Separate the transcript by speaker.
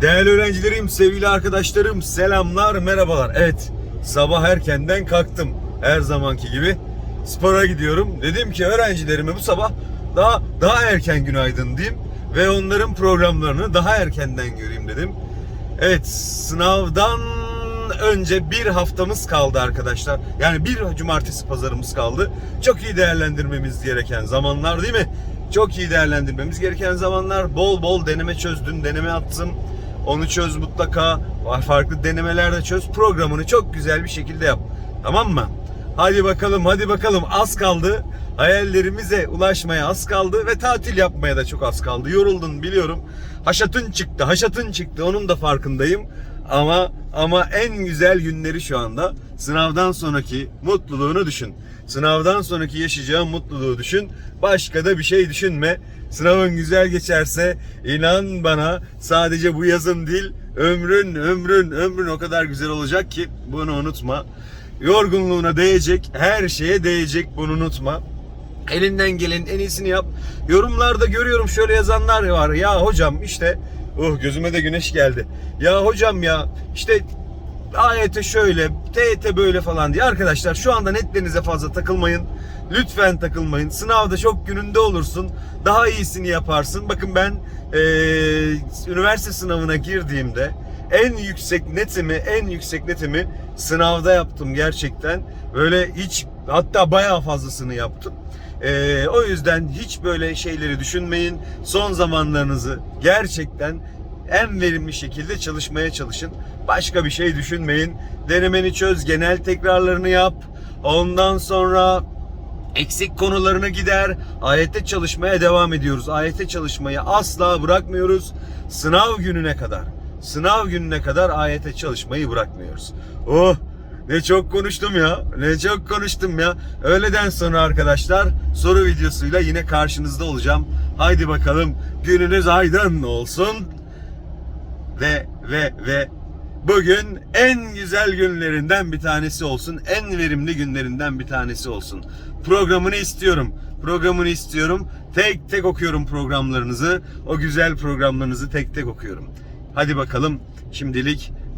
Speaker 1: Değerli öğrencilerim, sevgili arkadaşlarım, selamlar, merhabalar. Evet, sabah erkenden kalktım. Her zamanki gibi spora gidiyorum. Dedim ki öğrencilerime bu sabah daha daha erken günaydın diyeyim ve onların programlarını daha erkenden göreyim dedim. Evet, sınavdan önce bir haftamız kaldı arkadaşlar. Yani bir cumartesi pazarımız kaldı. Çok iyi değerlendirmemiz gereken zamanlar değil mi? Çok iyi değerlendirmemiz gereken zamanlar. Bol bol deneme çözdüm, deneme attım. Onu çöz mutlaka. Farklı denemelerde çöz. Programını çok güzel bir şekilde yap. Tamam mı? Hadi bakalım, hadi bakalım. Az kaldı. Hayallerimize ulaşmaya az kaldı ve tatil yapmaya da çok az kaldı. Yoruldun biliyorum. Haşatın çıktı, haşatın çıktı. Onun da farkındayım. Ama ama en güzel günleri şu anda. Sınavdan sonraki mutluluğunu düşün. Sınavdan sonraki yaşayacağın mutluluğu düşün. Başka da bir şey düşünme. Sınavın güzel geçerse inan bana sadece bu yazın değil ömrün ömrün ömrün o kadar güzel olacak ki bunu unutma. Yorgunluğuna değecek, her şeye değecek bunu unutma. Elinden gelenin en iyisini yap. Yorumlarda görüyorum şöyle yazanlar var. Ya hocam işte oh gözüme de güneş geldi. Ya hocam ya işte AYT şöyle, TYT böyle falan diye. Arkadaşlar şu anda netlerinize fazla takılmayın. Lütfen takılmayın. Sınavda çok gününde olursun. Daha iyisini yaparsın. Bakın ben eee, üniversite sınavına girdiğimde en yüksek netimi, en yüksek netimi sınavda yaptım gerçekten. Böyle hiç hatta bayağı fazlasını yaptım. Ee, o yüzden hiç böyle şeyleri düşünmeyin. Son zamanlarınızı gerçekten en verimli şekilde çalışmaya çalışın. Başka bir şey düşünmeyin. Denemeni çöz, genel tekrarlarını yap. Ondan sonra eksik konularını gider. AYT çalışmaya devam ediyoruz. AYT çalışmayı asla bırakmıyoruz. Sınav gününe kadar. Sınav gününe kadar AYT çalışmayı bırakmıyoruz. Oh ne çok konuştum ya. Ne çok konuştum ya. Öğleden sonra arkadaşlar soru videosuyla yine karşınızda olacağım. Haydi bakalım gününüz aydın olsun. Ve ve ve bugün en güzel günlerinden bir tanesi olsun. En verimli günlerinden bir tanesi olsun. Programını istiyorum. Programını istiyorum. Tek tek okuyorum programlarınızı. O güzel programlarınızı tek tek okuyorum. Hadi bakalım şimdilik